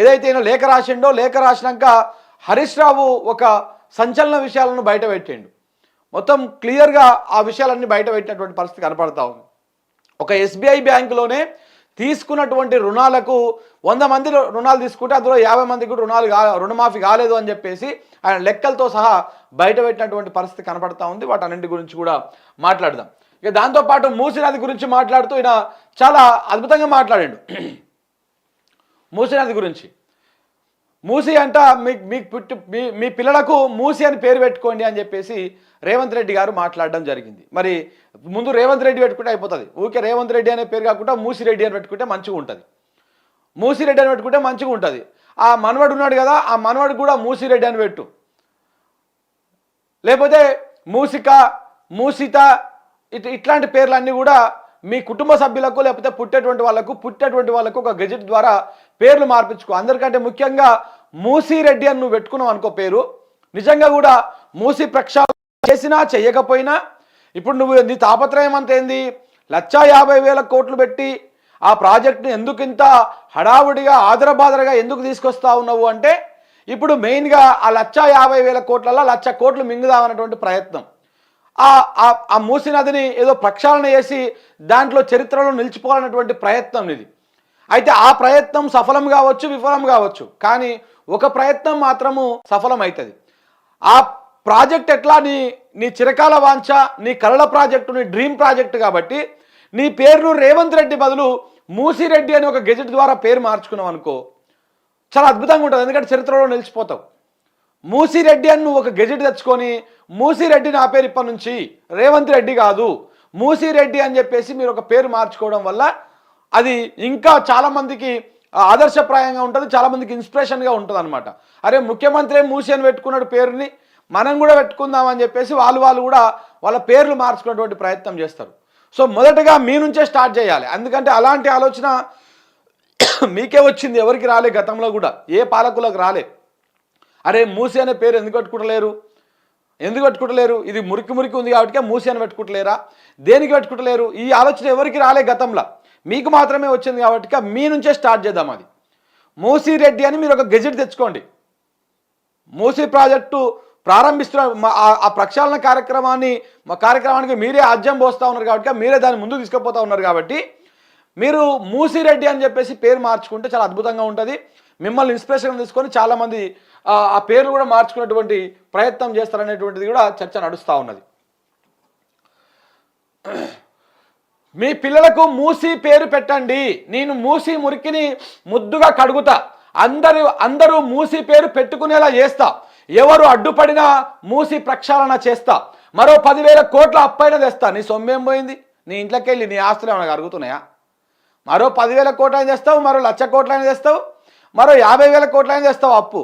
ఏదైతే ఈయన లేఖ రాసిండో లేఖ రాసినాక హరీష్ రావు ఒక సంచలన విషయాలను బయట పెట్టిండు. మొత్తం క్లియర్గా ఆ విషయాలన్నీ బయట పెట్టినటువంటి పరిస్థితి కనపడతా ఉంది. ఒక ఎస్బీఐ బ్యాంకులోనే తీసుకున్నటువంటి రుణాలకు వంద మంది రుణాలు తీసుకుంటే అందులో యాభై మందికి కూడా రుణాలు కా రుణమాఫీ కాలేదు అని చెప్పేసి ఆయన లెక్కలతో సహా బయట పెట్టినటువంటి పరిస్థితి కనపడతా ఉంది. వాటన్నింటి గురించి కూడా మాట్లాడదాం. ఇక దాంతోపాటు మూసి నది గురించి మాట్లాడుతూ ఈయన చాలా అద్భుతంగా మాట్లాడాడు. మూసి నది గురించి. మూసి అంట మీ మీకు పుట్టి మీ మీ పిల్లలకు మూసి అని పేరు పెట్టుకోండి అని చెప్పేసి రేవంత్ రెడ్డి గారు మాట్లాడడం జరిగింది. మరి ముందు రేవంత్ రెడ్డి పెట్టుకుంటే అయిపోతుంది. ఊకే రేవంత్ రెడ్డి అనే పేరు కాకుండా మూసి రెడ్డి అని పెట్టుకుంటే మంచిగా ఉంటుంది. మూసి రెడ్డి అని పెట్టుకుంటే మంచిగా ఉంటుంది. ఆ మనవడు ఉన్నాడు కదా ఆ మనవడు కూడా మూసి రెడ్డి అని పెట్టు. లేకపోతే మూసిక మూసిత ఇట్ ఇట్లాంటి పేర్లన్నీ కూడా మీ కుటుంబ సభ్యులకు లేకపోతే పుట్టేటువంటి వాళ్ళకు పుట్టేటువంటి వాళ్ళకు ఒక గెజెట్ ద్వారా పేర్లు మార్పించుకో. అందరికంటే ముఖ్యంగా మూసిరెడ్డి అని నువ్వు పెట్టుకున్నావు అనుకో పేరు. నిజంగా కూడా మూసి ప్రక్షాళన చేసినా చేయకపోయినా ఇప్పుడు నువ్వు నీ తాపత్రయం అంత ఏంది? లక్షా యాభై వేల కోట్లు పెట్టి ఆ ప్రాజెక్టును ఎందుకు ఇంత హడావుడిగా ఆదరబాదరగా ఎందుకు తీసుకొస్తా ఉన్నావు అంటే ఇప్పుడు మెయిన్గా ఆ లక్ష యాభై వేల కోట్లలో లక్ష కోట్లు మింగుదామన్నటువంటి ప్రయత్నం. ఆ ఆ- ఆ మూసి నదిని ఏదో ప్రక్షాళన చేసి దాంట్లో చరిత్రలో నిలిచిపోవాలన్నటువంటి ప్రయత్నం ఇది. అయితే ఆ ప్రయత్నం సఫలం కావచ్చు విఫలం కావచ్చు. కానీ ఒక ప్రయత్నం మాత్రము సఫలం అవుతుంది ఆ ప్రాజెక్ట్ ఎట్లా? నీ నీ చిరకాల వాంఛ నీ కలల ప్రాజెక్టు నీ డ్రీమ్ ప్రాజెక్ట్ కాబట్టి నీ పేరును రేవంత్ రెడ్డి బదులు మూసిరెడ్డి అని ఒక గెజెట్ ద్వారా పేరు మార్చుకున్నావు అనుకో చాలా అద్భుతంగా ఉంటుంది. ఎందుకంటే చరిత్రలో నిలిచిపోతావు. మూసిరెడ్డి అని నువ్వు ఒక గెజెట్ తెచ్చుకొని మూసిరెడ్డి నా పేరు ఇప్పటి నుంచి. రేవంత్ రెడ్డి కాదు. మూసిరెడ్డి అని చెప్పేసి మీరు ఒక పేరు మార్చుకోవడం వల్ల అది ఇంకా చాలామందికి ఆదర్శప్రాయంగా ఉంటుంది చాలామందికి ఇన్స్పిరేషన్గా ఉంటుంది అనమాట అరే ముఖ్యమంత్రి మూసి అని పెట్టుకున్నాడు పేరుని? మనం కూడా పెట్టుకుందాం అని చెప్పేసి వాళ్ళు వాళ్ళు కూడా వాళ్ళ పేర్లు మార్చుకునేటువంటి ప్రయత్నం చేస్తారు. సో మొదటగా మీ నుంచే స్టార్ట్ చేయాలి. ఎందుకంటే అలాంటి ఆలోచన మీకే వచ్చింది ఎవరికి రాలే గతంలో కూడా. ఏ పాలకులకు రాలే. అరే మూసి అనే పేరు ఎందుకు పెట్టుకుంటలేరు? ఎందుకు పెట్టుకుంటలేరు? ఇది మురికి మురికి ఉంది కాబట్టి మూసి అని పెట్టుకుంటలేరా? దేనికి పెట్టుకుంటలేరు? ఈ ఆలోచన ఎవరికి రాలే గతంలో. మీకు మాత్రమే వచ్చింది కాబట్టి మీ నుంచే స్టార్ట్ చేద్దాం అది. మూసీ రెడ్డి అని మీరు ఒక గెజెట్ తెచ్చుకోండి. మూసీ ప్రాజెక్టు ప్రారంభిస్తున్న మా- ఆ- ఆ ప్రక్షాళన కార్యక్రమాన్ని మా కార్యక్రమానికి మీరే ఆజ్యం పోస్తూ ఉన్నారు కాబట్టి మీరే దాన్ని ముందుకు తీసుకుపోతా ఉన్నారు కాబట్టి మీరు మూసిరెడ్డి అని చెప్పేసి పేరు మార్చుకుంటే చాలా అద్భుతంగా ఉంటుంది. మిమ్మల్ని ఇన్స్పిరేషన్ తీసుకొని చాలామంది ఆ పేర్లు పేరు కూడా మార్చుకునేటువంటి ప్రయత్నం చేస్తారనేటువంటిది కూడా చర్చ నడుస్తూ ఉన్నది. మీ పిల్లలకు మూసి పేరు పెట్టండి. నేను మూసి మురికిని ముద్దుగా కడుగుతా. అందరూ అందరూ మూసి పేరు పెట్టుకునేలా చేస్తా. ఎవరు అడ్డుపడినా మూసి ప్రక్షాళన చేస్తా. మరో పదివేల కోట్ల అప్పైన తెస్తా. నీ సొమ్మేం పోయింది? నీ ఇంట్లోకి వెళ్ళి నీ ఆస్తులు ఏమైనా కరుగుతున్నాయా? మరో పదివేల కోట్లైన తెస్తావు మరో లక్ష కోట్లైన తెస్తావు. మరో యాభై వేల కోట్లైనా చేస్తావు అప్పు?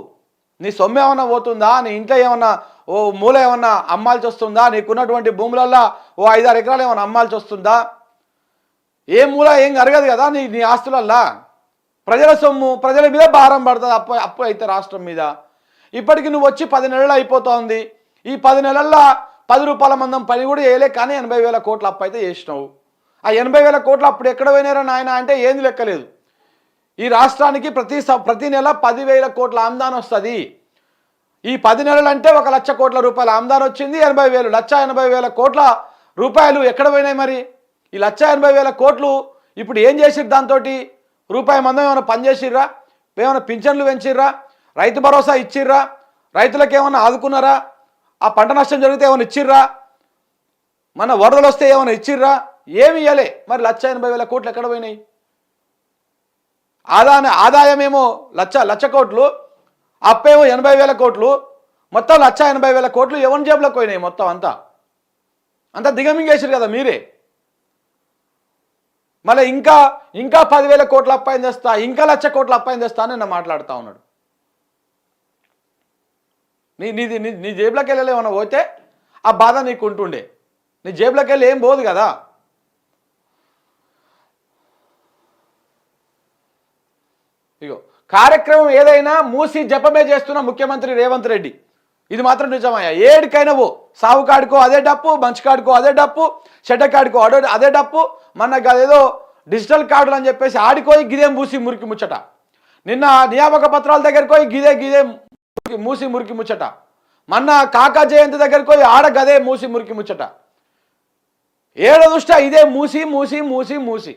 నీ సొమ్ము ఏమన్నా పోతుందా? నీ ఇంట్లో ఏమన్నా ఓ మూల ఏమన్నా అమ్మాల్సి వస్తుందా? నీకున్నటువంటి భూములల్లో ఓ ఐదారు ఎకరాలు ఏమన్నా అమ్మాల్సి వస్తుందా? ఏ మూల ఏం కరగదు కదా నీ నీ ఆస్తులల్లా? ప్రజల సొమ్ము ప్రజల మీద భారం పడుతుంది అప్పు అప్పు అయితే రాష్ట్రం మీద. ఇప్పటికి నువ్వు వచ్చి పది నెలలు అయిపోతోంది. ఈ పది నెలల్లో పది రూపాయల మందం పని కూడా చేయలే కానీ ఎనభై వేల కోట్ల అప్పు అయితే చేసినావు. ఆ ఎనభై వేల కోట్లు అప్పుడు ఎక్కడ పోయినారా నాయన? అంటే ఏంది లెక్కలేదు. ఈ రాష్ట్రానికి ప్రతి ప్రతి నెల పదివేల కోట్ల ఆమ్దాన్ వస్తుంది. ఈ పది నెలలు అంటే ఒక లక్ష కోట్ల రూపాయల ఆమ్దాన్ వచ్చింది. ఎనభై వేలు లక్ష ఎనభై వేల కోట్ల రూపాయలు ఎక్కడ పోయినాయి మరి? ఈ లక్ష ఎనభై వేల కోట్లు ఇప్పుడు ఏం చేసిర్రు దాంతో రూపాయి మందం ఏమైనా పని చేసిర్రా? ఏమైనా పింఛన్లు పెంచిర్రా? రైతు భరోసా ఇచ్చిర్రా? రైతులకు ఏమైనా ఆదుకున్నారా? ఆ పంట నష్టం జరిగితే ఏమైనా ఇచ్చిర్రా? మన వరదలు వస్తే ఏమైనా ఇచ్చిర్రా? ఏమి ఇవ్వలే మరి లక్ష ఎనభై వేల కోట్లు ఎక్కడ పోయినాయి? ఆదాయం ఆదాయమేమో లక్ష లక్ష కోట్లు అప్పేమో ఎనభై వేల కోట్లు మొత్తం లక్ష ఎనభై వేల కోట్లు ఎవరి జేబులోకి పోయినాయి మొత్తం అంతా? అంతా దిగమింగేసారు కదా మీరే. మళ్ళీ ఇంకా ఇంకా పదివేల కోట్ల అప్పాయం తెస్తా ఇంకా లక్ష కోట్ల అప్పాయం తెస్తా అని నిన్న మాట్లాడుతూ ఉన్నాడు. నీ నీది నీ నీ జేబులోకి వెళ్ళలేమన్నా పోతే ఆ బాధ నీకు ఉంటుండే నీ జేబులోకి వెళ్ళి ఏం పోదు కదా. ఇగో కార్యక్రమం ఏదైనా మూసి జపమే చేస్తున్న ముఖ్యమంత్రి రేవంత్ రెడ్డి. ఇది మాత్రం నిజమయ్యా. ఏడికైనా పో. సావుకాడికో అదే డప్పు మంచికాడికో అదే డప్పు చెడ్డకాడికో అడో అదే డప్పు. మనకు అదేదో డిజిటల్ కార్డులు అని చెప్పేసి ఆడికోయి గిదేం మూసి మురికి ముచ్చట. నిన్న నియామక పత్రాల దగ్గరికి పోయి గిదే గిదే మూసి మురికి ముచ్చట. మొన్న కాకా జయంతి దగ్గరికి పోయి ఆడ గదే మూసి మురికి ముచ్చట. ఏడ దుష్ట ఇదే మూసి మూసి మూసి మూసి.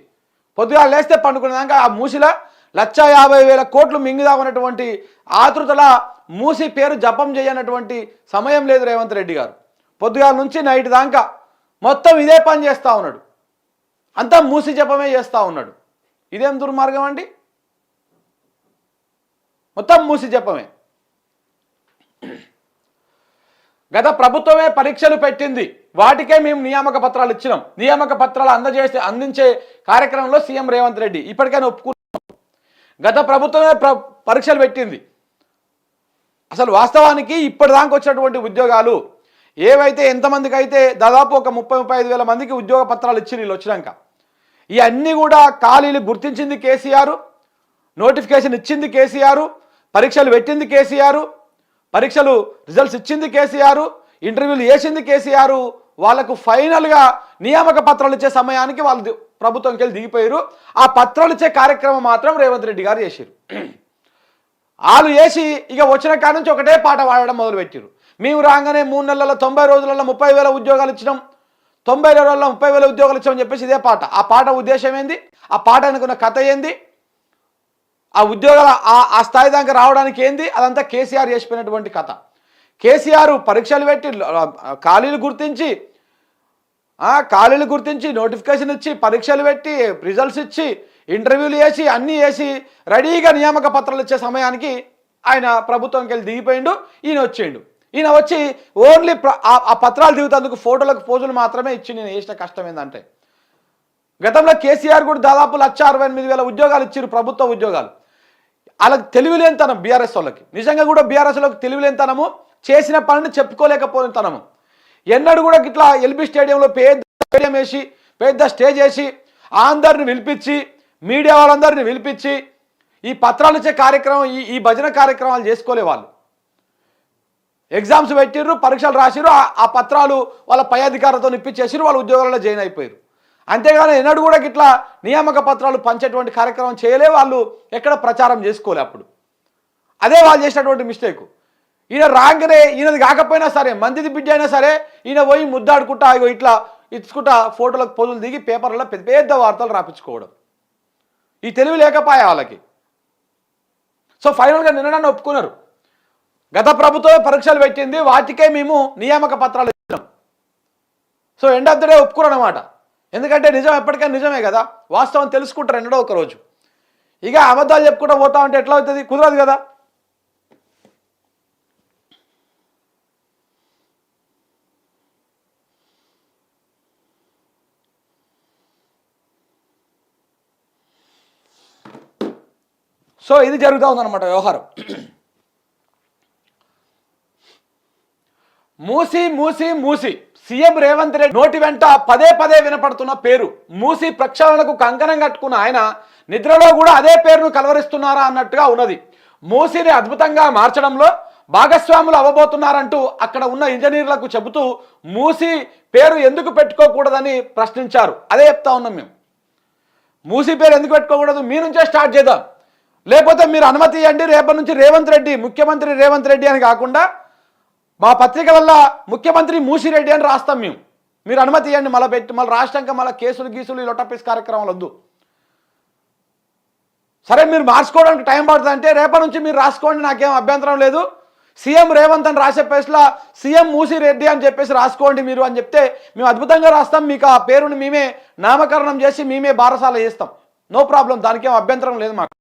పొద్దుగా లేస్తే పండుకునేదాకా ఆ మూసిలా లక్ష యాభై వేల కోట్లు మింగిదామన్నటువంటి ఆతృతల మూసి పేరు జపం చేయనటువంటి సమయం లేదు రేవంత్ రెడ్డి గారు. పొద్దుగాల నుంచి నైట్ దాకా మొత్తం ఇదే పని చేస్తూ ఉన్నాడు. అంతా మూసి జపమే చేస్తూ ఉన్నాడు. ఇదేం దుర్మార్గం అండి? మొత్తం మూసి జపమే. గత ప్రభుత్వమే పరీక్షలు పెట్టింది. వాటికే మేము నియామక పత్రాలు ఇచ్చినాం. నియామక పత్రాలు అందజేసి అందించే కార్యక్రమంలో సీఎం రేవంత్ రెడ్డి. ఇప్పటికైనా ఒప్పుకు గత ప్రభుత్వమే ప్ర పరీక్షలు పెట్టింది. అసలు వాస్తవానికి ఇప్పటిదాకా వచ్చినటువంటి ఉద్యోగాలు ఏవైతే ఎంతమందికి అయితే దాదాపు ఒక ముప్పై ముప్పై ఐదు వేల మందికి ఉద్యోగ పత్రాలు ఇచ్చి వీళ్ళు వచ్చినాక ఇవన్నీ కూడా ఖాళీలు గుర్తించింది కేసీఆర్ నోటిఫికేషన్ ఇచ్చింది కేసీఆర్ పరీక్షలు పెట్టింది కేసీఆర్ పరీక్షలు రిజల్ట్స్ ఇచ్చింది కేసీఆర్ ఇంటర్వ్యూలు వేసింది కేసీఆర్ వాళ్ళకు ఫైనల్గా నియామక పత్రాలు ఇచ్చే సమయానికి వాళ్ళు ప్రభుత్వంకి వెళ్ళి దిగిపోయారు. ఆ పత్రాలు ఇచ్చే కార్యక్రమం మాత్రం రేవంత్ రెడ్డి గారు చేశారు. వాళ్ళు వేసి ఇక వచ్చిన కాడ నుంచి ఒకటే పాట పాడడం మొదలుపెట్టారు. మేము రాగానే మూడు నెలల తొంభై రోజులలో ముప్పై వేల ఉద్యోగాలు ఇచ్చినాం. తొంభై రోజుల్లో ముప్పై వేల ఉద్యోగాలు ఇచ్చామని చెప్పేసి ఇదే పాట. ఆ పాట ఉద్దేశం ఏంది? ఆ పాట అనుకున్న కథ ఏంది? ఆ ఉద్యోగాల ఆ స్థాయి దాకా రావడానికి ఏంది? అదంతా కేసీఆర్ చేసిపోయినటువంటి కథ. కేసీఆర్ పరీక్షలు పెట్టి ఖాళీలు గుర్తించి ఖాళీలు గుర్తించి నోటిఫికేషన్ ఇచ్చి పరీక్షలు పెట్టి రిజల్ట్స్ ఇచ్చి ఇంటర్వ్యూలు వేసి అన్నీ వేసి రెడీగా నియామక పత్రాలు ఇచ్చే సమయానికి ఆయన ప్రభుత్వంకి వెళ్ళి దిగిపోయిండు. ఈయన వచ్చేయండు. ఈయన వచ్చి ఓన్లీ ఆ- ఆ పత్రాలు దిగుతందుకు ఫోటోలకు పోజులు మాత్రమే ఇచ్చి నేను వేసిన కష్టం ఏంటంటే గతంలో కేసీఆర్ కూడా దాదాపు లక్ష అరవై ఎనిమిది వేల ఉద్యోగాలు ఇచ్చారు ప్రభుత్వ ఉద్యోగాలు. వాళ్ళకి తెలివిలేనితనం బీఆర్ఎస్ వాళ్ళకి. నిజంగా కూడా బీఆర్ఎస్ వాళ్ళకి తెలివిలేనితనము చేసిన పనిని చెప్పుకోలేకపోయినతనము ఎన్నడూ కూడా ఇట్లా ఎల్బీ స్టేడియంలో పెద్ద స్టేడియం వేసి పెద్ద స్టేజ్ వేసి అందరిని పిలిపించి మీడియా వాళ్ళందరిని పిలిపించి ఈ పత్రాలు ఇచ్చే కార్యక్రమం ఈ ఈ భజన కార్యక్రమాలు చేసుకోలే వాళ్ళు. ఎగ్జామ్స్ పెట్టిర్రు పరీక్షలు రాసిర్రు ఆ- పత్రాలు వాళ్ళ పై అధికారులతో ఇప్పించేసిరు వాళ్ళ ఉద్యోగాలలో జాయిన్ అయిపోయారు అంతేగాని ఎన్నడూ కూడా ఇట్లా నియామక పత్రాలు పంచేటువంటి కార్యక్రమం చేయలే వాళ్ళు ఎక్కడ ప్రచారం చేసుకోలే అప్పుడు. అదే వాళ్ళు చేసినటువంటి మిస్టేక్ ఈయన రాగానే ఈయనది కాకపోయినా సరే మందిది బిడ్డ అయినా సరే ఈయన పోయి ముద్దాడుకుంటా ఇగో ఇట్లా ఇచ్చుకుంటా ఫోటోలకు పొదులు దిగి పేపర్లలో పెద్ద పెద్ద వార్తలు రాపించుకోవడం. ఈ తెలివి లేకపోయా వాళ్ళకి. సో ఫైనల్గా నిన్న ఒప్పుకున్నారు. గత ప్రభుత్వమే పరీక్షలు పెట్టింది వాటికే మేము నియామక పత్రాలు ఇచ్చినాం. So end of the day ఒప్పుకోరు అనమాట ఎందుకంటే నిజం ఎప్పటికైనా నిజమే కదా. వాస్తవం తెలుసుకుంటారు ఎన్నడో ఒక రోజు. ఇక అబద్ధాలు చెప్పుకుంటూ పోతా ఉంటే ఎట్లా అవుతుంది? కుదరదు కదా. సో ఇది జరుగుతూ ఉందన్నమాట వ్యవహారం. మూసి మూసి మూసి. సీఎం రేవంత్ రెడ్డి నోటి వెంట పదే పదే వినపడుతున్న పేరు. మూసి ప్రక్షాళనకు కంకణం కట్టుకున్న ఆయన నిద్రలో కూడా అదే పేరును కలవరిస్తున్నారా అన్నట్టుగా ఉన్నది. మూసిని అద్భుతంగా మార్చడంలో భాగస్వాములు అవ్వబోతున్నారంటూ అక్కడ ఉన్న ఇంజనీర్లకు చెబుతూ మూసి పేరు ఎందుకు పెట్టుకోకూడదని ప్రశ్నించారు. అదే చెప్తా ఉన్నాం మేము. మూసి పేరు ఎందుకు పెట్టుకోకూడదు? మీ నుంచే స్టార్ట్ చేద్దాం. లేకపోతే మీరు అనుమతి ఇవ్వండి. రేపటి నుంచి రేవంత్ రెడ్డి ముఖ్యమంత్రి రేవంత్ రెడ్డి అని కాకుండా మా పత్రిక వల్ల ముఖ్యమంత్రి మూసిరెడ్డి అని రాస్తాం మేము. మీరు అనుమతి ఇవ్వండి. మళ్ళీ పెట్టి మళ్ళీ రాష్ట్రంగా మళ్ళీ కేసులు గీసులు ఈ లొట్టపీస్ కార్యక్రమాలు వద్దు. సరే మీరు మార్చుకోవడానికి టైం పడుతుంది అంటే రేపటి నుంచి మీరు రాసుకోండి. నాకేం అభ్యంతరం లేదు. సీఎం రేవంత్ అని రాసే ప్లేస్లో సీఎం మూసి రెడ్డి అని చెప్పేసి రాసుకోండి మీరు అని చెప్తే మేము అద్భుతంగా రాస్తాం. మీకు ఆ పేరుని మేమే నామకరణం చేసి మేమే బారసాల చేస్తాం. No problem. దానికేం అభ్యంతరం లేదు మాకు.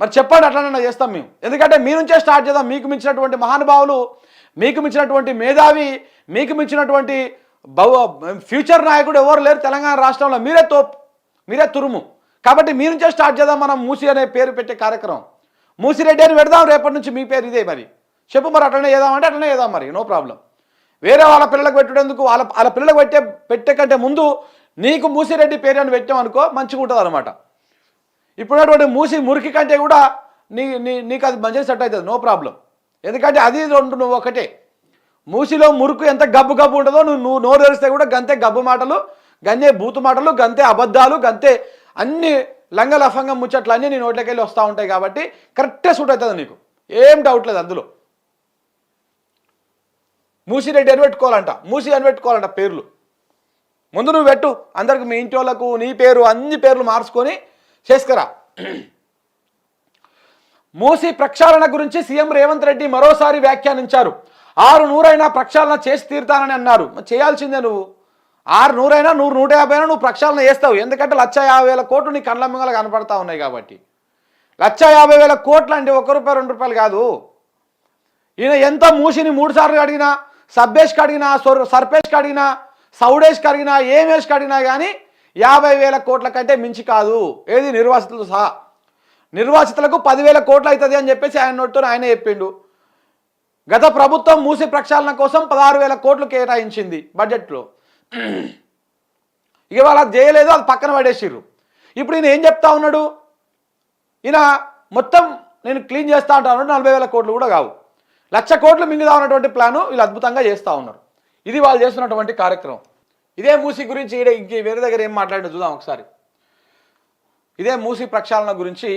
మరి చెప్పండి అట్లనే చేస్తాం మేము. ఎందుకంటే మీ నుంచే స్టార్ట్ చేద్దాం. మీకు మించినటువంటి మహానుభావులు మీకు మించినటువంటి మేధావి మీకు మించినటువంటి భవ ఫ్యూచర్ నాయకుడు ఎవరు లేరు తెలంగాణ రాష్ట్రంలో. మీరే తోపు మీరే తురుము. కాబట్టి మీ నుంచే స్టార్ట్ చేద్దాం మనం మూసి అనే పేరు పెట్టే కార్యక్రమం. మూసిరెడ్డి అని పెడదాం రేపటి నుంచి మీ పేరు ఇదే మరి. చెప్పు మరి అట్లనే చేద్దామంటే అట్లనే చేద్దాం మరి నో ప్రాబ్లం వేరే వాళ్ళ పిల్లలకు పెట్టేందుకు వాళ్ళ వాళ్ళ పిల్లలకు పెట్టే పెట్టే కంటే ముందు నీకు మూసిరెడ్డి పేరు అని పెట్టామనుకో మంచిగా ఉంటుంది అనమాట ఇప్పుడున్నటువంటి మూసి మురికి కంటే కూడా నీ నీ నీకు అది మంచిగా సెట్ అవుతుంది నో ప్రాబ్లం ఎందుకంటే అది రెండు నువ్వు ఒకటే. మూసిలో మురుకు ఎంత గబ్బు గబ్బు ఉంటుందో నువ్వు నువ్వు నోరు తెరిస్తే కూడా గంతే గబ్బు మాటలు గంతే బూతు మాటలు గంతే అబద్ధాలు గంతే అన్ని లంగ ముచ్చట్లన్నీ ముచ్చట్లు అన్నీ నీ నోట్లోకి వెళ్ళి వస్తూ ఉంటాయి కాబట్టి కరెక్టే సూట్ అవుతుంది నీకు. ఏం డౌట్ లేదు అందులో. మూసిరెడ్డి అని పెట్టుకోవాలంట మూసి అని పెట్టుకోవాలంట పేర్లు. ముందు నువ్వు పెట్టు అందరికి మీ ఇంటి వాళ్ళకు నీ పేరు అన్ని పేర్లు మార్చుకొని చేసుకురా మూసి ప్రక్షాళన గురించి సీఎం రేవంత్ రెడ్డి మరోసారి వ్యాఖ్యానించారు. ఆరు నూరైనా ప్రక్షాళన చేసి తీరుతానని అన్నారు. మరి చేయాల్సిందే నువ్వు. ఆరు నూరైనా నూరు నూట యాభై అయినా నువ్వు ప్రక్షాళన చేస్తావు. ఎందుకంటే లక్ష యాభై వేల కోట్లు నీ కళ్ళ కనపడతా ఉన్నాయి కాబట్టి. లక్ష యాభై వేల కోట్లు అంటే ఒక్క రూపాయి రెండు రూపాయలు కాదు. ఈయన ఎంత మూసిని మూడు సార్లు అడిగినా సబ్బేష్కి అడిగినా సర్పేష్కి అడిగినా సౌడేష్కి అడిగినా ఏమేష్కి అడిగినా కానీ యాభై వేల కోట్ల కంటే మించి కాదు. ఏది? నిర్వాసితులు సహా. నిర్వాసితులకు పదివేల కోట్లు అవుతుంది అని చెప్పేసి ఆయన నోటితో ఆయన చెప్పిండు. గత ప్రభుత్వం మూసి ప్రక్షాళన కోసం పదహారు వేల కోట్లు కేటాయించింది బడ్జెట్లో. ఇక వాళ్ళు అది చేయలేదు అది పక్కన పడేసిర్రు. ఇప్పుడు ఈయన ఏం చెప్తా ఉన్నాడు? ఈయన మొత్తం నేను క్లీన్ చేస్తా ఉంటాను నలభై వేల కోట్లు కూడా కావు. లక్ష కోట్లు మింగుదా ఉన్నటువంటి ప్లాను వీళ్ళు అద్భుతంగా చేస్తూ ఉన్నారు. ఇది వాళ్ళు చేస్తున్నటువంటి కార్యక్రమం. ఇదే మూసి గురించి ఈడ ఇంక వేరే దగ్గర ఏం మాట్లాడిన చూద్దాం ఒకసారి. ఇదే మూసి ప్రక్షాళన గురించి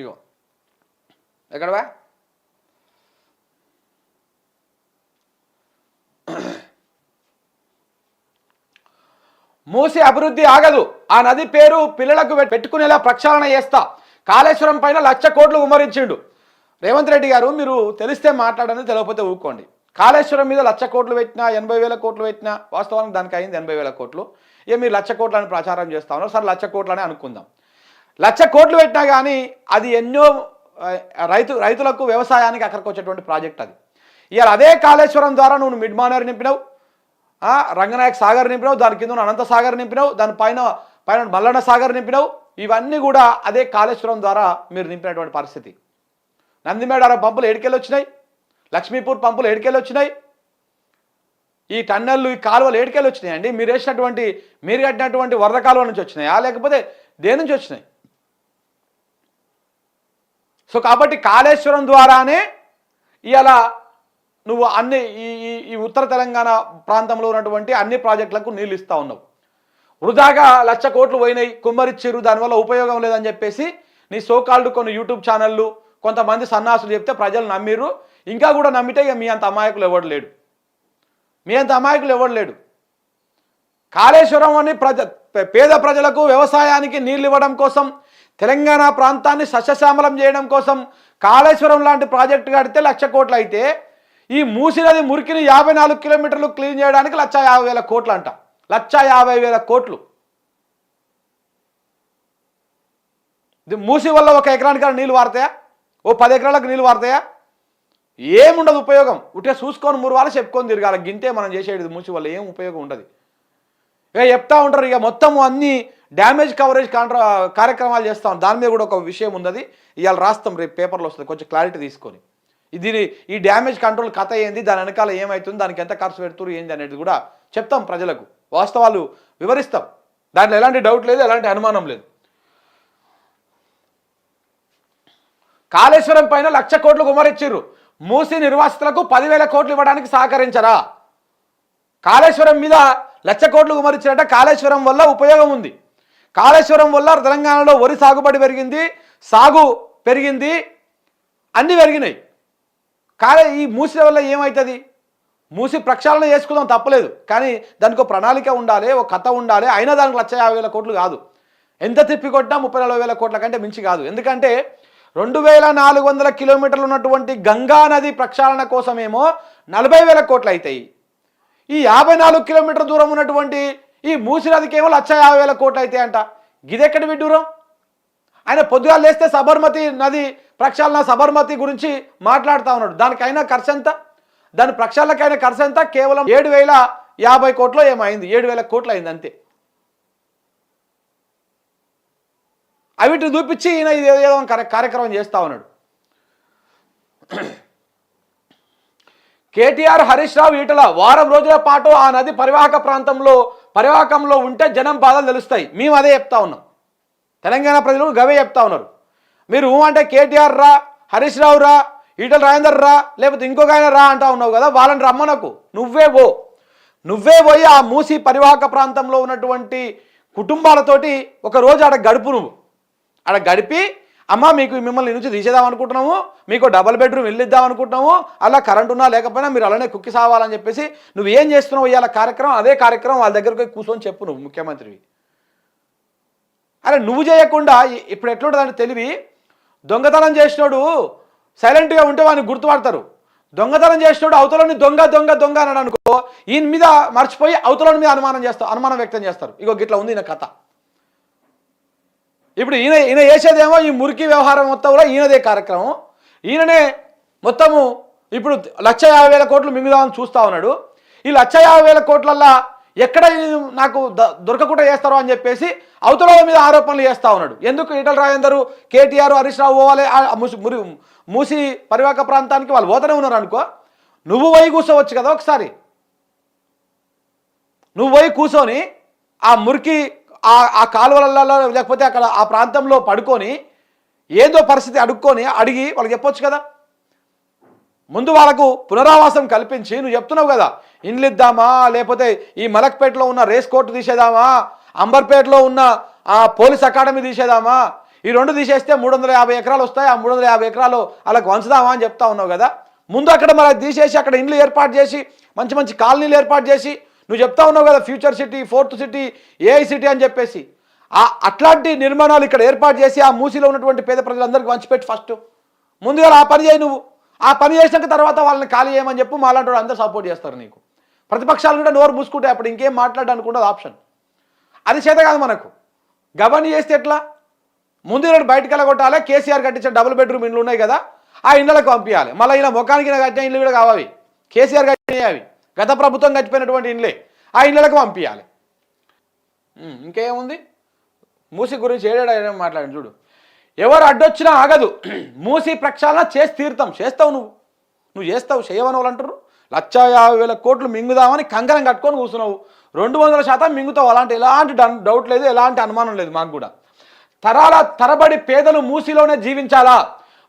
ఇగో. ఎక్కడవా మూసి అభివృద్ధి ఆగదు. ఆ నది పేరు పిల్లలకు పెట్టుకునేలా ప్రక్షాళన చేస్తా. కాళేశ్వరం పైన లక్ష కోట్లు ఉమ్మరించిండు. రేవంత్ రెడ్డి గారు మీరు తెలిస్తే మాట్లాడని తెలియకపోతే ఊక్కోండి కాళేశ్వరం మీద లక్ష కోట్లు పెట్టినా ఎనభై వేల కోట్లు పెట్టినా వాస్తవానికి దానికి అయింది ఎనభై వేల కోట్లు. ఇక మీరు లక్ష కోట్లని ప్రచారం చేస్తా ఉన్నారు. సరే లక్ష కోట్లని అనుకుందాం. లక్ష కోట్లు పెట్టినా కానీ అది ఎన్నో రైతు రైతులకు వ్యవసాయానికి అక్కడికి వచ్చేటువంటి ప్రాజెక్ట్ అది. ఇవాళ అదే కాళేశ్వరం ద్వారా నువ్వు మిడ్ మానర్ నింపినావు రంగనాయక రంగనాయక్ సాగర్ నింపినావు దాని కింద అనంత సాగర్ నింపినావు దాని పైన పైన మల్లన్న సాగర్ నింపినావు ఇవన్నీ కూడా అదే కాళేశ్వరం ద్వారా మీరు నింపినటువంటి పరిస్థితి. నందిమేడారం పంపులు ఏడికెళ్ళి వచ్చినాయి. లక్ష్మీపూర్ పంపులు ఏడికెళ్ళి వచ్చినాయి? ఈ టన్నెళ్ళు ఈ కాలువలు ఏడికెళ్ళి వచ్చినాయి అండి? మీరు వేసినటువంటి మీరు కట్టినటువంటి వరద కాలువ నుంచి వచ్చినాయా? లేకపోతే దేని నుంచి వచ్చినాయి? సో కాబట్టి కాళేశ్వరం ద్వారానే ఇలా నువ్వు అన్ని ఈ ఈ- ఉత్తర తెలంగాణ ప్రాంతంలో ఉన్నటువంటి అన్ని ప్రాజెక్టులకు నీళ్ళు ఇస్తూ ఉన్నావు. వృధాగా లక్ష కోట్లు పోయినాయి. కుమ్మరిచ్చిర్రు దానివల్ల ఉపయోగం లేదని చెప్పేసి నీ సోకాల్డ్ కొన్ని యూట్యూబ్ ఛానళ్ళు కొంతమంది సన్నాసులు చెప్తే ప్రజలు నమ్మిర్రు. ఇంకా కూడా నమ్మితే ఇక మీ అంత అమాయకులు ఎవడు లేడు. మీ అంత అమాయకులు ఎవడు లేడు. కాళేశ్వరం అని ప్రజ పే- పేద ప్రజలకు వ్యవసాయానికి నీళ్ళు ఇవ్వడం కోసం తెలంగాణ ప్రాంతాన్ని సస్యశ్యామలం చేయడం కోసం కాళేశ్వరం లాంటి ప్రాజెక్టు కడితే లక్ష కోట్లు అయితే ఈ మూసినది మురికిని యాభై నాలుగు కిలోమీటర్లు క్లీన్ చేయడానికి లక్ష యాభై వేల కోట్లు అంట. లక్ష యాభై వేల కోట్లు. ఇది మూసి వల్ల ఒక ఎకరానికి నీళ్ళు వారతాయా ఓ పది ఎకరాలకు నీళ్ళు వారతాయా ఏముండదు ఉపయోగం. ఉంటే చూసుకొని మూడు వాళ్ళు చెప్పుకొని తిరగాలి. గింతే మనం చేసేది మూసి వల్ల ఏం ఉపయోగం ఉండదు. ఇక చెప్తా ఉంటారు ఇక మొత్తం అన్ని డ్యామేజ్ కవరేజ్ కాంట్రా కార్యక్రమాలు చేస్తాం. దాని మీద కూడా ఒక విషయం ఉన్నది. ఇవాళ రాస్తాం రేపు పేపర్లో వస్తుంది. కొంచెం క్లారిటీ తీసుకొని. ఇది ఈ డ్యామేజ్ కంట్రోల్ కథ ఏంది? దాని వెనకాల ఏమవుతుంది దానికి ఎంత ఖర్చు పెడుతున్నారు ఏంది అనేది కూడా చెప్తాం ప్రజలకు. వాస్తవాలు వివరిస్తాం. దాంట్లో ఎలాంటి డౌట్ లేదు ఎలాంటి అనుమానం లేదు. కాళేశ్వరం పైన లక్ష కోట్లు కుమరిచ్చిర్రు మూసి నిర్వాసితులకు పదివేల కోట్లు ఇవ్వడానికి సహకరించరా? కాళేశ్వరం మీద లక్ష కోట్లు కుమరించినట్ట కాళేశ్వరం వల్ల ఉపయోగం ఉంది. కాళేశ్వరం వల్ల తెలంగాణలో వరి సాగుబడి పెరిగింది సాగు పెరిగింది అన్నీ పెరిగినాయి. కాలే ఈ మూసి వల్ల ఏమవుతుంది మూసి ప్రక్షాళన చేసుకుందాం తప్పలేదు. కానీ దానికి ఒక ప్రణాళిక ఉండాలి ఒక కథ ఉండాలి. అయినా దానికి లక్ష యాభై వేల కోట్లు కాదు. ఎంత తిప్పి కొట్టినా ముప్పై నలభై వేల కోట్ల కంటే మించి కాదు. ఎందుకంటే రెండు వేల నాలుగు వందల కిలోమీటర్లు ఉన్నటువంటి గంగా నది ప్రక్షాళన కోసమేమో నలభై వేల కోట్లు అవుతాయి ఈ యాభై నాలుగు కిలోమీటర్ దూరం ఉన్నటువంటి ఈ మూసి నదికి ఏమో లక్ష యాభై వేల కోట్లు అవుతాయి అంట గిదెక్కడి విడ్డూరం? ఆయన పొద్దుగా లేస్తే సబర్మతి నది ప్రక్షాళన సబర్మతి గురించి మాట్లాడుతూ ఉన్నాడు. దానికైనా ఖర్చు ఎంత దాని ప్రక్షాళనకైనా ఖర్చు ఎంత కేవలం ఏడు వేల యాభై కోట్లు ఏమైంది ఏడు వేల కోట్లు అయింది అంతే. అవిటిని చూపించి ఈయన ఇది ఏదో కార్య- కార్యక్రమం చేస్తా ఉన్నాడు. కేటీఆర్ హరీష్ రావు ఈటల వారం రోజుల పాటు ఆ నది పరివాహక ప్రాంతంలో పరివాహకంలో ఉంటే జనం బాధలు తెలుస్తాయి. మేము అదే చెప్తా ఉన్నాం. తెలంగాణ ప్రజలు గవే చెప్తా ఉన్నారు. మీరు అంటే కేటీఆర్ రా హరీష్ రావు రా ఈటల రాజేందర్ రా లేకపోతే ఇంకొక ఆయన రా అంటా ఉన్నావు కదా వాళ్ళని రమ్మనకు. నువ్వే పో. నువ్వే పోయి ఆ మూసి పరివాహక ప్రాంతంలో ఉన్నటువంటి కుటుంబాలతోటి ఒక రోజు ఆడ గడుపు నువ్వు. అక్కడ గడిపి అమ్మ మీకు మిమ్మల్ని నుంచి తీసేద్దాం అనుకుంటున్నాము మీకు డబల్ బెడ్రూమ్ ఇల్లు ఇద్దాం అనుకుంటున్నాము అలా కరెంట్ ఉన్నా లేకపోయినా మీరు అలానే కుక్కి సావాలని చెప్పేసి నువ్వు ఏం చేస్తున్నావు ఇవాళ కార్యక్రమం? అదే కార్యక్రమం వాళ్ళ దగ్గరకు కూర్చొని చెప్పు నువ్వు ముఖ్యమంత్రివి. అరే నువ్వు చేయకుండా ఇప్పుడు ఎట్లుంటుందంటే తెలివి దొంగతనం చేసినోడు సైలెంట్గా ఉంటే వాడిని గుర్తుపడతారు. దొంగతనం చేసినోడు అవతలని దొంగ దొంగ దొంగ అని అనుకో ఈయన మీద మర్చిపోయి అవతలని మీద అనుమానం చేస్తారు అనుమానం వ్యక్తం చేస్తారు. ఇగో గిట్లా ఉంది ఈయన కథ. ఇప్పుడు ఈయన ఈయన చేసేదేమో ఈ మురికి వ్యవహారం మొత్తం కూడా ఈయనదే కార్యక్రమం. ఈయననే మొత్తము ఇప్పుడు లక్ష యాభై వేల కోట్లు మింగుదామని చూస్తూ ఉన్నాడు. ఈ లక్ష యాభై వేల కోట్లల్లా ఎక్కడ నాకు ద- దొరకకుండా చేస్తారో అని చెప్పేసి అవతల మీద ఆరోపణలు చేస్తూ ఉన్నాడు. ఎందుకు ఈటల రాజేందరు కేటీఆర్ హరీష్ రావు పోవాలి? మురి మూసి పరివాహక ప్రాంతానికి వాళ్ళు పోతూనే ఉన్నారు అనుకో. నువ్వు పోయి కూర్చోవచ్చు కదా ఒకసారి. నువ్వు పోయి కూర్చొని ఆ మురికి ఆ ఆ కాలువలలో లేకపోతే అక్కడ ఆ ప్రాంతంలో పడుకొని ఏదో పరిస్థితి అడుక్కొని అడిగి వాళ్ళకి చెప్పొచ్చు కదా? ముందు వాళ్ళకు పునరావాసం కల్పించి నువ్వు చెప్తున్నావు కదా ఇండ్లు ఇద్దామా లేకపోతే ఈ మలక్పేటలో ఉన్న రేస్ కోర్టు తీసేదామా అంబర్పేటలో ఉన్న ఆ పోలీస్ అకాడమీ తీసేదామా ఈ రెండు తీసేస్తే మూడు వందల యాభై ఎకరాలు వస్తాయి ఆ మూడు వందల యాభై ఎకరాలు వాళ్ళకి వంచుదామా అని చెప్తా ఉన్నావు కదా? ముందు అక్కడ మరి తీసేసి అక్కడ ఇండ్లు ఏర్పాటు చేసి మంచి మంచి కాలనీలు ఏర్పాటు చేసి నువ్వు చెప్తా ఉన్నావు కదా future city fourth city AI city అని చెప్పేసి. ఆ అట్లాంటి నిర్మాణాలు ఇక్కడ ఏర్పాటు చేసి ఆ మూసిలో ఉన్నటువంటి పేద ప్రజలందరికీ వంచిపెట్టి ఫస్ట్ ముందుగా ఆ పని చేయి నువ్వు. ఆ పని చేసినాక తర్వాత వాళ్ళని ఖాళీ చేయమని చెప్పు మాలాంటి వాళ్ళు అందరూ సపోర్ట్ చేస్తారు నీకు. ప్రతిపక్షాలు కూడా నోరు మూసుకుంటే అప్పుడు ఇంకేం మాట్లాడడానికి ఉండదు ఆప్షన్ అది చేత కాదు మనకు. గవర్నీ చేస్తే ఎట్లా? ముందు రెండు బయటకు వెళ్ళగొట్టాలి కేసీఆర్ కట్టించిన డబుల్ బెడ్రూమ్ ఇండ్లు ఉన్నాయి కదా ఆ ఇండ్లకు పంపించాలి. మళ్ళీ ఇలా ముఖానికి కట్టిన ఇండ్లు కూడా కావాలి కేసీఆర్ కట్టినవి అవి. గత ప్రభుత్వం గడిపోయినటువంటి ఇండ్లే ఆ ఇండ్లకు పంపించాలి ఇంకేముంది? మూసి గురించి ఏడాడు మాట్లాడి చూడు. ఎవరు అడ్డొచ్చినా ఆగదు. మూసి ప్రక్షాళన చేసి తీరుతాం. చేస్తావు నువ్వు. నువ్వు చేస్తావు చేయవని వాళ్ళు అంటారు లక్ష యాభై వేల కోట్లు మింగుదామని కంకరం కట్టుకొని కూర్చున్నావు. రెండు వందల శాతం మింగుతావు. అలాంటి ఎలాంటి డౌట్ లేదు ఎలాంటి అనుమానం లేదు మాకు కూడా. తరాల తరబడి పేదలు మూసిలోనే జీవించాలా?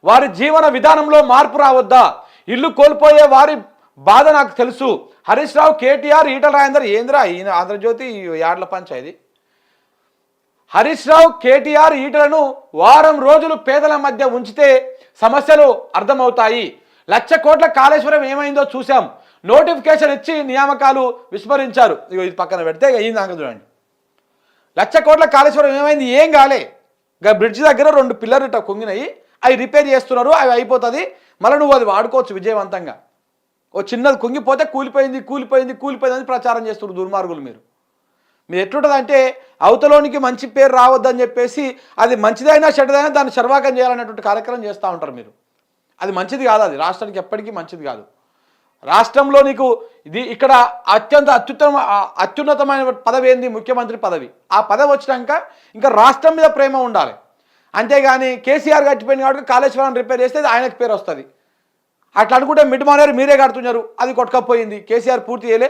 వారి జీవన విధానంలో మార్పు రావద్దా? ఇల్లు కోల్పోయే వారి బాధ నాకు తెలుసు. హరీష్ రావు కేటీఆర్ ఈటల రాజేందర్ ఏంద్రా ఈయన ఆంధ్రజ్యోతి ఈ యాడ్ల పంచాయతీ హరీష్ రావు కేటీఆర్ ఈటలను వారం రోజులు పేదల మధ్య ఉంచితే సమస్యలు అర్థమవుతాయి. లక్ష కోట్ల కాళేశ్వరం ఏమైందో చూసాం నోటిఫికేషన్ ఇచ్చి నియామకాలు విస్మరించారు. ఇది పక్కన పెడితే అయ్యింది అయింది దాకా చూడండి. లక్ష కోట్ల కాళేశ్వరం ఏమైంది? ఏం కాలే. బ్రిడ్జ్ దగ్గర రెండు పిల్లర్లు ఇట్లా కుంగినాయి. అవి రిపేర్ చేస్తున్నారు అవి అయిపోతుంది. మళ్ళీ నువ్వు అది వాడుకోవచ్చు విజయవంతంగా. ఓ చిన్నది కుంగిపోతే కూలిపోయింది కూలిపోయింది కూలిపోయింది అని ప్రచారం చేస్తున్నారు దుర్మార్గులు మీరు. మీరు ఎట్లుంటుందంటే అవతలోనికి మంచి పేరు రావద్దని చెప్పేసి అది మంచిదైనా చెడ్డదైనా దాన్ని సర్వాగం చేయాలనేటువంటి కార్యక్రమం చేస్తూ ఉంటారు మీరు. అది మంచిది కాదు అది. రాష్ట్రానికి ఎప్పటికీ మంచిది కాదు. రాష్ట్రంలో నీకు ఇది ఇక్కడ అత్యంత అత్యుత్తమ అత్యున్నతమైన పదవి ఏంది? ముఖ్యమంత్రి పదవి. ఆ పదవి వచ్చినాక ఇంకా రాష్ట్రం మీద ప్రేమ ఉండాలి. అంతేగాని కేసీఆర్ కట్టిపోయింది కాబట్టి కాళేశ్వరం రిపేర్ చేస్తే ఆయనకు పేరు వస్తుంది. అట్లా అనుకుంటే మిడ్ మానేరు మీరే కడుతున్నారు. అది కొట్టుకపోయింది. కేసీఆర్ పూర్తి చేయలే.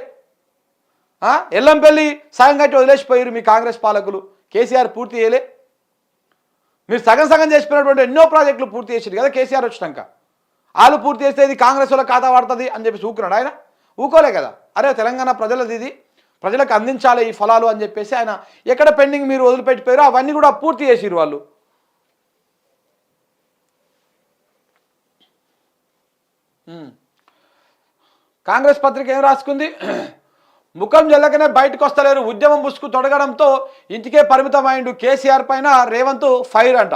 ఎల్లంపల్లి సగం కట్టి వదిలేసిపోయారు మీ కాంగ్రెస్ పాలకులు. కేసీఆర్ పూర్తి చేయలే. మీరు సగం సగం చేసిపోయినటువంటి ఎన్నో ప్రాజెక్టులు పూర్తి చేసారు కదా కేసీఆర్ వచ్చినాక. వాళ్ళు పూర్తి చేస్తే ఇది కాంగ్రెస్ వాళ్ళ ఖాతా పడుతుంది అని చెప్పి ఊకున్నాడు ఆయన. ఊకోలే కదా. అరే తెలంగాణ ప్రజలది ఇది. ప్రజలకు అందించాలి ఈ ఫలాలు అని చెప్పేసి ఆయన ఎక్కడ పెండింగ్ మీరు వదిలిపెట్టిపోయారో అవన్నీ కూడా పూర్తి చేసిరు వాళ్ళు. కాంగ్రెస్ పత్రిక ఏం రాసుకుంది? ముఖం జల్లకనే బయటకు వస్తలేరు ఉద్యమం ముసుగు తొడగడంతో ఇంటికే పరిమితమైండు కేసీఆర్ పైన రేవంత్ ఫైర్ అంట.